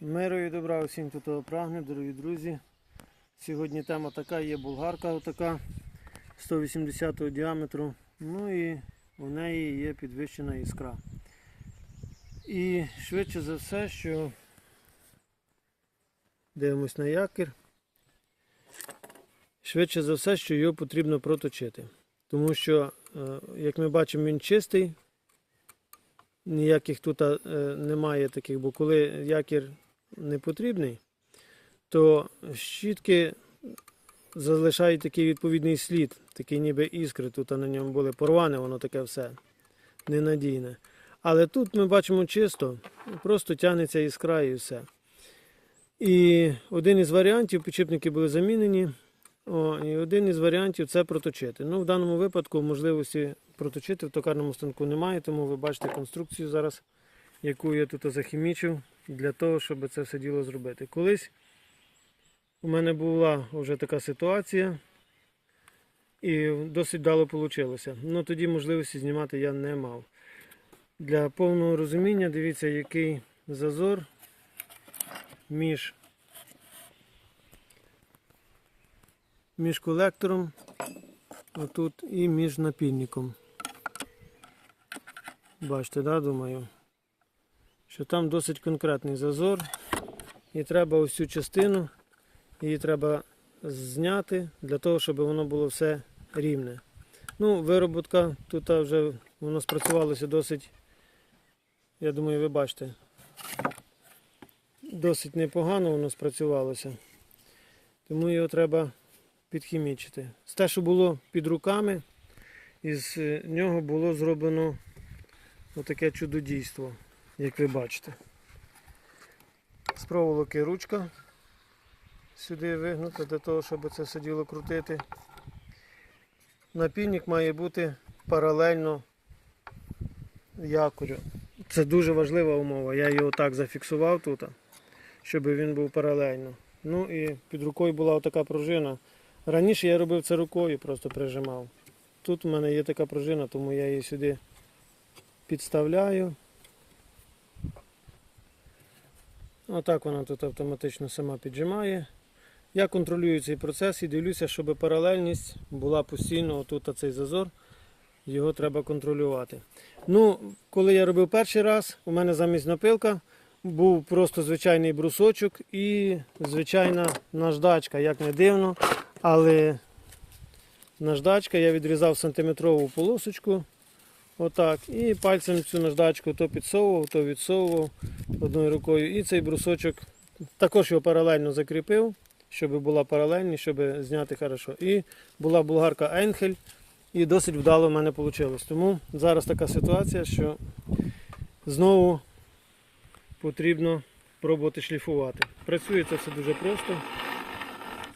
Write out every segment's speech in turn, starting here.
Миру і добра усім, хто того прагне, дорогі друзі. Сьогодні тема така, є болгарка отака 180 діаметру. Ну і у неї є підвищена іскра. І швидше за все, що дивимось на якір. Швидше за все, що його потрібно проточити. Тому що, е, як ми бачимо, він чистий. Ніяких тут е, немає таких, бо коли якір не потрібний, то щітки залишають такий відповідний слід, такий ніби іскри. Тут на ньому були порване, воно таке все ненадійне. Але тут ми бачимо чисто, просто тягнеться іскра і все. І один із варіантів, підшипники були замінені. О, і один із варіантів це проточити. Ну, в даному випадку можливості проточити в токарному станку немає, тому ви бачите конструкцію зараз, яку я тут захімічив, для того, щоб це все діло зробити. Колись у мене була вже така ситуація, і досить вдало вийшло. Ну тоді можливості знімати я не мав. Для повного розуміння, дивіться, який зазор між між колектором отут і між напільником. Бачите, да, думаю, що там досить конкретний зазор. І треба цю частину, її треба зняти для того, щоб воно було все рівне. Ну, вироботка тут вже воно спрацювалося досить, я думаю, ви бачите, досить непогано воно спрацювалося. Тому його треба підхімічити. З те, що було під руками, із е, нього було зроблено отаке чудодійство, як ви бачите. З проволоки ручка сюди вигнута для того, щоб це все діло крутити. Напільник має бути паралельно якорю. Це дуже важлива умова. Я його так зафіксував тут, щоб він був паралельно. Ну і під рукою була така пружина. Раніше я робив це рукою, просто прижимав. Тут у мене є така пружина, тому я її сюди підставляю. Отак вона тут автоматично сама піджимає. Я контролюю цей процес і дивлюся, щоб паралельність була постійно, отут цей зазор, його треба контролювати. Ну, коли я робив перший раз, у мене замість напилка був просто звичайний брусочок і звичайна наждачка, як не дивно. Але наждачка я відрізав сантиметрову полосочку. Отак. І пальцем цю наждачку то підсовував, то відсовував одною рукою. І цей брусочок також його паралельно закріпив, щоб була паралельність, щоб зняти хорошо. І була болгарка Енхель. І досить вдало в мене вийшло. Тому зараз така ситуація, що знову потрібно пробувати шліфувати. Працює це все дуже просто.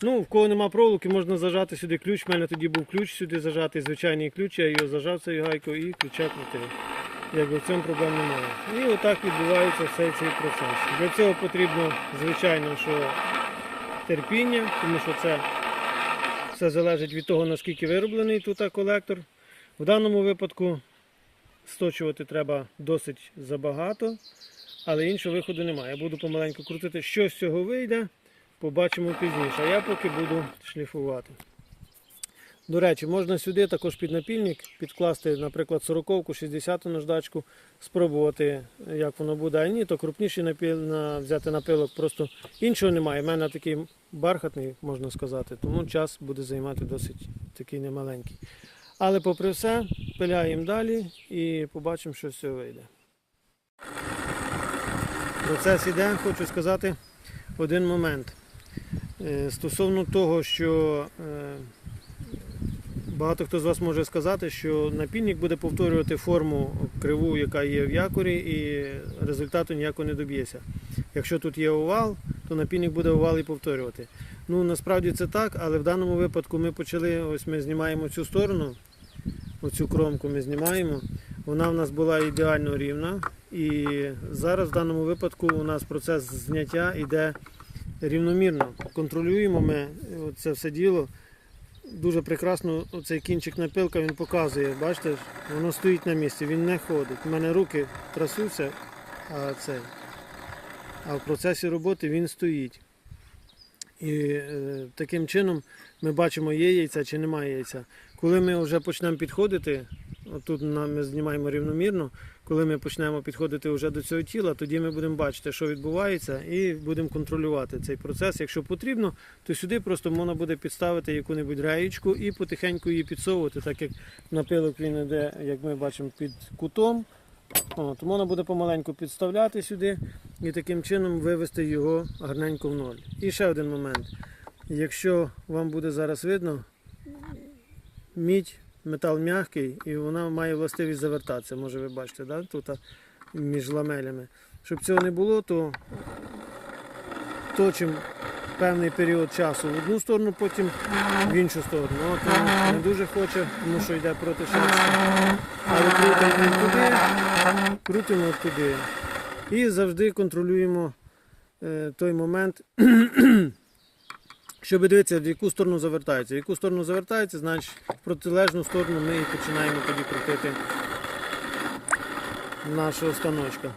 Ну, в кого нема проволоки, можна зажати сюди ключ. У мене тоді був ключ сюди зажатий, звичайний ключ, я його зажав цією гайкою і ключа крутив. Якби в цьому проблем немає. І отак відбувається все цей процес. Для цього потрібно, звичайно, що терпіння, тому що це все залежить від того, наскільки вироблений тут колектор. В даному випадку сточувати треба досить забагато, але іншого виходу немає. Я буду помаленьку крутити, що з цього вийде. Побачимо пізніше. А я поки буду шліфувати. До речі, можна сюди також під напільник підкласти, наприклад, 40-ку, 60-ту наждачку, спробувати, як воно буде. А ні, то крупніший напіл, на, взяти напилок. Просто іншого немає. У мене такий бархатний, можна сказати, тому час буде займати досить такий немаленький. Але попри все, пиляємо далі і побачимо, що з цього вийде. Процес іде, хочу сказати один момент. Е, Стосовно того, що е, багато хто з вас може сказати, що напільник буде повторювати форму криву, яка є в якорі, і результату ніякого не доб'ється. Якщо тут є овал, то напільник буде овал і повторювати. Ну насправді це так, але в даному випадку ми почали, ось ми знімаємо цю сторону, оцю кромку ми знімаємо. Вона в нас була ідеально рівна. І зараз в даному випадку у нас процес зняття йде рівномірно. Контролюємо ми це все діло. Дуже прекрасно цей кінчик напилка він показує. Бачите, воно стоїть на місці, він не ходить. У мене руки трасуться, а цей. а в процесі роботи він стоїть. І е, таким чином ми бачимо, є яйця чи немає яйця. Коли ми вже почнемо підходити, отут ми знімаємо рівномірно, коли ми почнемо підходити вже до цього тіла, тоді ми будемо бачити, що відбувається, і будемо контролювати цей процес. Якщо потрібно, то сюди просто можна буде підставити яку-небудь реєчку і потихеньку її підсовувати, так як напилок він йде, як ми бачимо, під кутом. От, можна буде помаленьку підставляти сюди і таким чином вивести його гарненько в ноль. І ще один момент. Якщо вам буде зараз видно, мідь, метал м'який і вона має властивість завертатися. Може ви бачите, да? тут між ламелями. Щоб цього не було, то точимо певний період часу в одну сторону, потім в іншу сторону. От він не дуже хоче, тому що йде проти шерсті. Крутимо туди, крутимо туди. І завжди контролюємо е, той момент, щоб дивитися, в яку сторону завертається. В яку сторону завертається, значить в протилежну сторону ми і починаємо тоді крутити нашого станочка.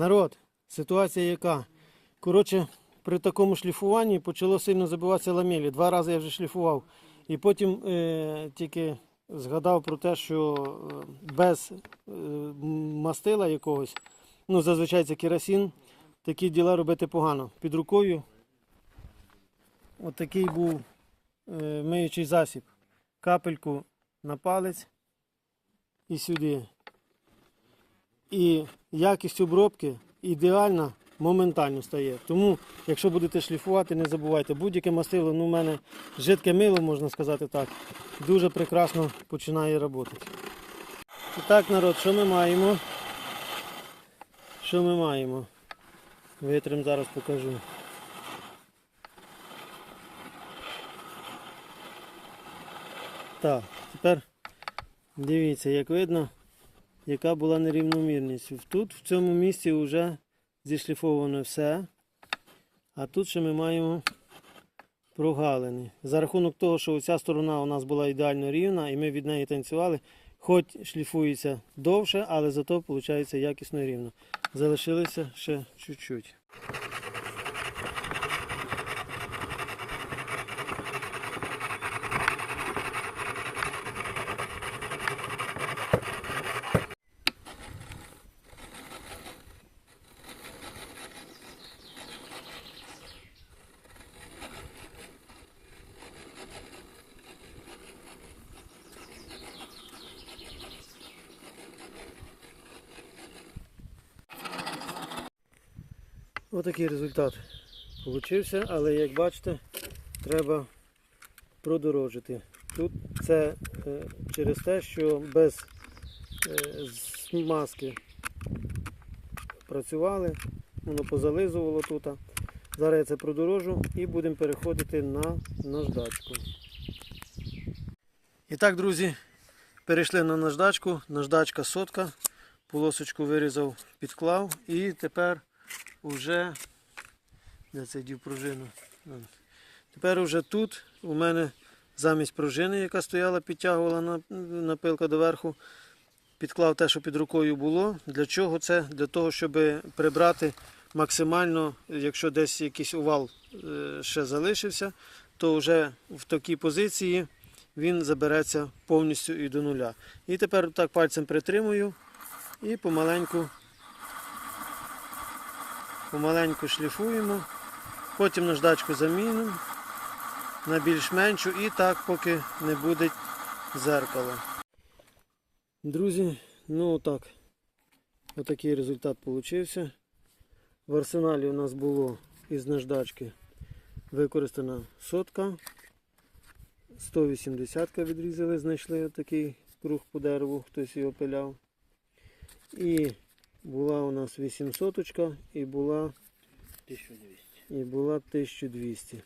Народ, ситуація яка? Коротше, при такому шліфуванні почало сильно забиватися ламелі. Два рази я вже шліфував. І потім е, тільки згадав про те, що е, без е, мастила якогось, ну зазвичай це керосин, такі діла робити погано. Під рукою отакий був е, миючий засіб. Капельку на палець і сюди. І якість обробки ідеальна моментально стає. Тому, якщо будете шліфувати, не забувайте, будь-яке мастило, ну, у мене жидке мило, можна сказати так, дуже прекрасно починає працювати. Так, народ, що ми маємо? Що ми маємо? Витрим зараз покажу. Так, тепер дивіться, як видно яка була нерівномірність. Тут в цьому місці вже зішліфовано все. А тут ще ми маємо прогалини. За рахунок того, що оця сторона у нас була ідеально рівна і ми від неї танцювали, хоч шліфується довше, але зато виходить якісно рівно. Залишилося ще чуть-чуть. Отакий результат получився, але як бачите, треба продорожити. Тут це е, через те, що без е, смазки працювали, воно позализувало тут. Зараз я це продорожу і будемо переходити на наждачку. І так, друзі, перейшли на наждачку. Наждачка сотка. Полосочку вирізав, підклав і тепер уже де це дів пружину. Тепер уже тут у мене замість пружини, яка стояла, підтягувала на, напилка доверху, підклав те, що під рукою було. Для чого це? Для того, щоб прибрати максимально, якщо десь якийсь увал е, ще залишився, то вже в такій позиції він забереться повністю і до нуля. І тепер так пальцем притримую і помаленьку помаленьку шліфуємо, потім наждачку замінимо на більш-меншу і так, поки не буде зеркало. Друзі, ну отак. Отакий результат вийшов. В арсеналі у нас було із наждачки Використана сотка. 180 відрізали, знайшли такий круг по дереву, хтось його пиляв. І була у нас 800 і була 1200. і була 1200.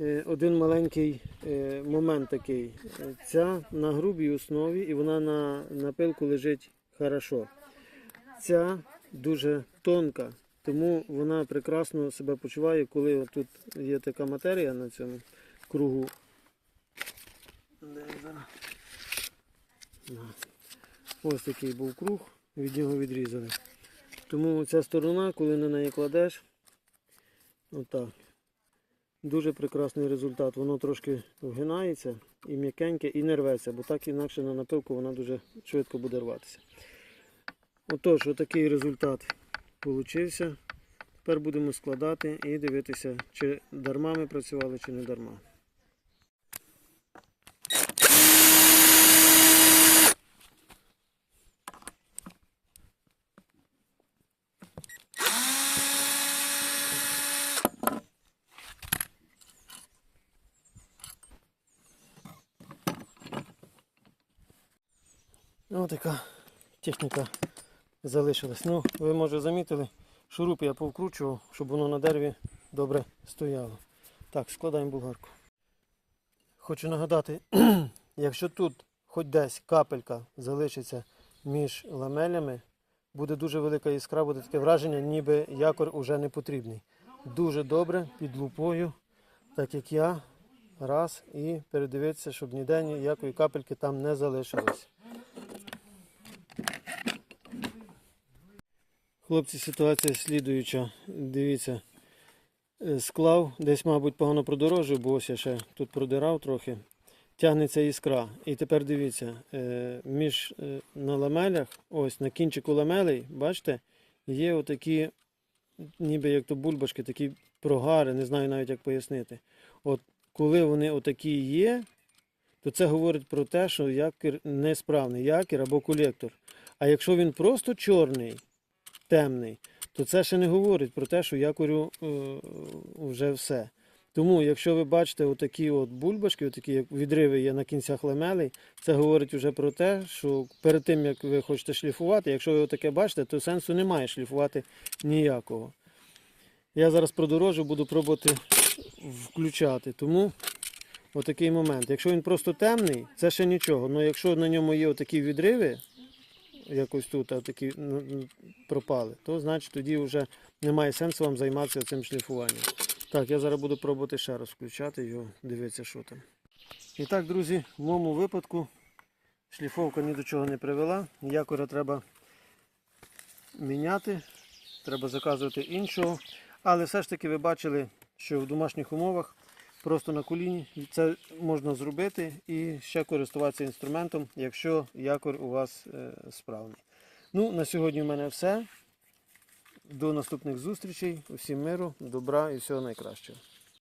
Е, Один маленький е, момент такий. Е, Ця на грубій основі і вона на, на пилку лежить хорошо. Ця дуже тонка, тому вона прекрасно себе почуває, коли тут є така матерія на цьому кругу. Ось такий був круг, від нього відрізали. Тому ця сторона, коли на неї кладеш, Отак. Дуже прекрасний результат. Воно трошки вгинається і м'якеньке, і не рветься, бо так інакше на напилку вона дуже швидко буде рватися. Отож, отакий результат получився. Тепер будемо складати і дивитися, чи дарма ми працювали, чи не дарма. Така техніка залишилась. Ну, ви може замітили, шуруп я повкручував, щоб воно на дереві добре стояло. Так, складаємо булгарку. Хочу нагадати, якщо тут хоч десь капелька залишиться між ламелями, буде дуже велика іскра, буде таке враження, ніби якор уже не потрібний. Дуже добре під лупою, так як я, раз, і передивитися, щоб ніде ніякої капельки там не залишилось. Хлопці, ситуація слідуюча. Дивіться, е, склав, десь, мабуть, погано продорожив, бо ось я ще тут продирав трохи. Тягнеться іскра. І тепер дивіться, е, між е, на ламелях, ось на кінчику ламелей, бачите, є отакі, ніби як то бульбашки, такі прогари, не знаю навіть як пояснити. От коли вони отакі є, то це говорить про те, що якір несправний, якір або колектор. А якщо він просто чорний, темний, то це ще не говорить про те, що якорю е, вже все. Тому, якщо ви бачите отакі от бульбашки, отакі як відриви є на кінцях ламелей, це говорить вже про те, що перед тим як ви хочете шліфувати, якщо ви отаке бачите, то сенсу немає шліфувати ніякого. Я зараз продорожу, буду пробувати включати. Тому отакий момент. Якщо він просто темний, це ще нічого. Але якщо на ньому є отакі відриви, якось тут а такі ну, ну, пропали, то значить тоді вже немає сенсу вам займатися цим шліфуванням. Так, я зараз буду пробувати ще раз включати його, дивитися, що там. І так, друзі, в моєму випадку шліфовка ні до чого не привела. Якоря треба міняти, треба заказувати іншого. Але все ж таки ви бачили, що в домашніх умовах просто на коліні це можна зробити і ще користуватися інструментом, якщо якор у вас е, справний. Ну, на сьогодні в мене все. До наступних зустрічей. Усім миру, добра і всього найкращого.